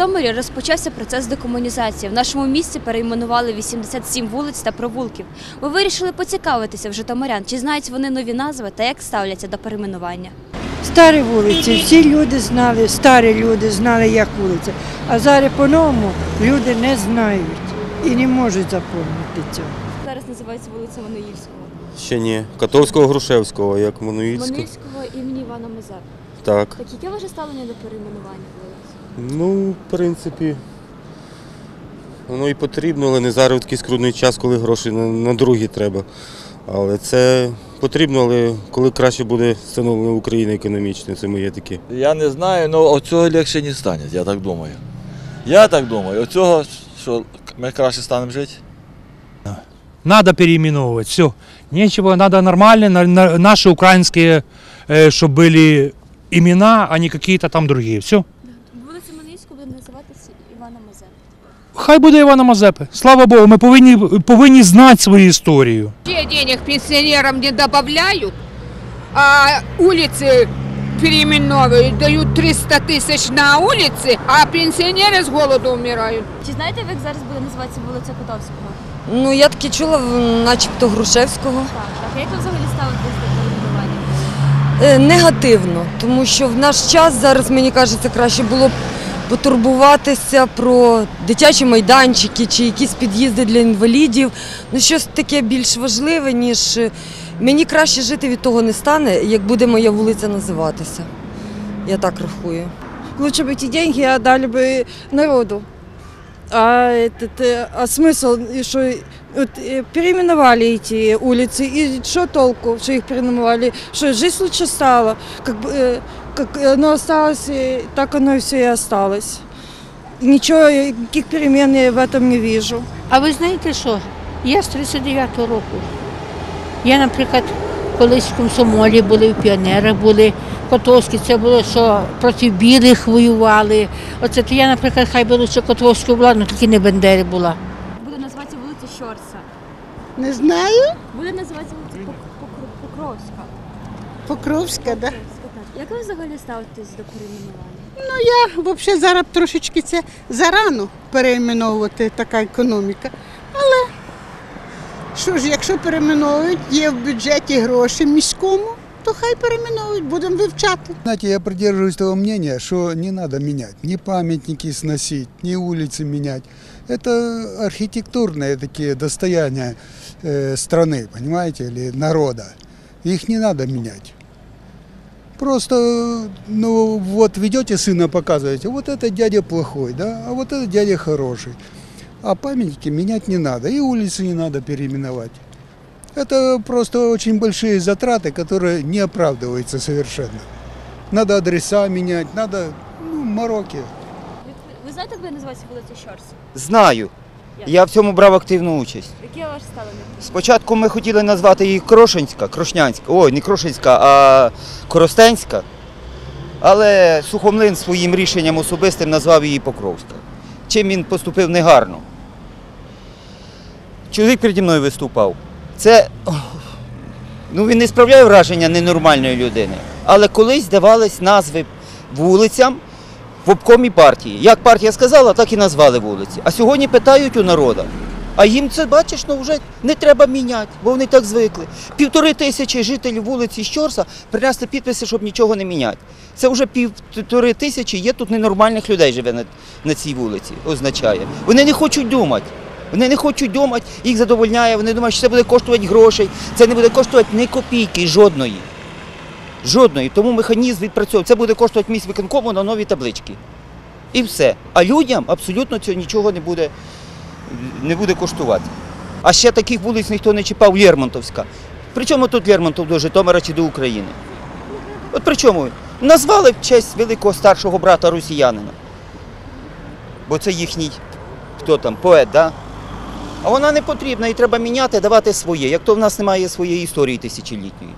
Житомирі розпочався процес декомунізації. В нашому місті перейменували 87 вулиць та провулків. Ми вирішили поцікавитися в житомирян, чи знають вони нові назви та як ставляться до перейменування. Старі вулиці, всі люди знали, старі люди знали, як вулиця. А зараз по-новому люди не знають і не можуть запам'ятати цього. Зараз називається вулиця Мануїльського. Ще ні. Катовського Грушевського, як Мануїльська. Мануїльського імені Івана Мазепи. Так. Так яке ваше ставлення до перейменування вулиць? Ну, в принципі, воно і потрібно, але не зараз в такий скрутний час, коли грошей на, на другі треба. Але це потрібно, але коли краще буде становлення України економічне, це моє таке. Я не знаю, але від цього легше не стане, я так думаю. Я так думаю, від цього, що ми краще станемо жити. Надо переименовывать. Все. Нечего, надо нормально, на- на- наши украинские, э, чтобы были имена, а не какие-то там другие. Все. Хай буде Івана Мазепи. Слава Богу, ми повинні, повинні знати свою історію. Вообще денег пенсионерам не добавляют, а улицы переименовывают, дают 300 тысяч на улицы, а пенсионеры с голоду умирают. Чи знаєте ви, як зараз буде називатися вулиця Котовського? Ну, я таки чула в- начебто Грушевського. Так, так. А як ви взагалі ставитесь до перейменування? Е, негативно, тому що в наш час зараз, мені кажеться, краще було б потурбуватися про дитячі майданчики чи якісь під'їзди для інвалідів. Ну, щось таке більш важливе, ніж е, мені краще жити від того не стане, як буде моя вулиця називатися. Я так рахую. Лучше бы эти деньги отдали бы народу. А, этот, э, а смысл, и что вот, э, переименовали эти улицы, и что толку, что их переименовали, что жизнь лучше стала, как, бы, э, как оно осталось, э, так оно все и осталось. Ничего, э, никаких перемен я в этом не вижу. А ви знаєте що? Я з 39-го року. Я, наприклад, колись в комсомолі були, в піонерах були, Котовські, це було, що проти білих воювали. Оце то я, наприклад, хай би лучше Котовську була, але тільки не Бендери була. Буде називатися вулиця Щорса. Не знаю. Буде називатися вулиця Пок- Покр- Покровська. Покровська, да. Покровська, так. Як ви взагалі ставитесь до перейменування? Я взагалі зараз трошечки це зарано перейменовувати така економіка. Але що ж, якщо перейменовують, є в бюджеті гроші міському, то хай перейменовують, будемо вивчати. Знаете, я придерживаюсь того мнения, что не надо менять, ни памятники сносить, ни улицы менять. Это архитектурные такие достояния э, страны, понимаете, или народа. Их не надо менять. Просто, ну вот ведете сына, показываете, вот это дядя плохой, да, а вот это дядя хороший. А памятники менять не надо, и улицы не надо переименовать. Это просто очень большие затраты, которые не оправдываются совершенно. Надо адреса менять, надо ну, мороки. Ви, ви знаєте, як буде називатися вулиця Щорса? Знаю. Я в цьому брав активну участь. Яке ваше ставлення? Спочатку ми хотіли назвати її Крошинська, Крошнянська, ой, не Крошинська, а Коростенська. Але Сухомлин своїм рішенням особистим назвав її Покровська. Чим він поступив негарно. Чоловік переді мною виступав. Це ну, він не справляє враження ненормальної людини. Але колись давались назви вулицям в обкомі партії. Як партія сказала, так і назвали вулиці. А сьогодні питають у народу. А їм це, бачиш, ну вже не треба міняти, бо вони так звикли. Півтори тисячі жителів вулиці Щорса принесли підписи, щоб нічого не міняти. Це вже півтори тисячі є тут ненормальних людей живе на, на цій вулиці, означає. Вони не хочуть думати. Вони не хочуть думати, їх задовольняє, вони думають, що це буде коштувати грошей, це не буде коштувати ні копійки, жодної. Жодної. Тому механізм відпрацьовує. Це буде коштувати місць виконкому на нові таблички. І все. А людям абсолютно цього нічого не буде, не буде коштувати. А ще таких вулиць ніхто не чіпав Лермонтовська. Причому тут Лермонтов до Житомира чи до України? От при чому? Назвали в честь великого старшого брата росіянина. Бо це їхній, хто там, поет, да? А вона не потрібна, і треба міняти, давати своє. Як то в нас немає своєї історії тисячолітньої.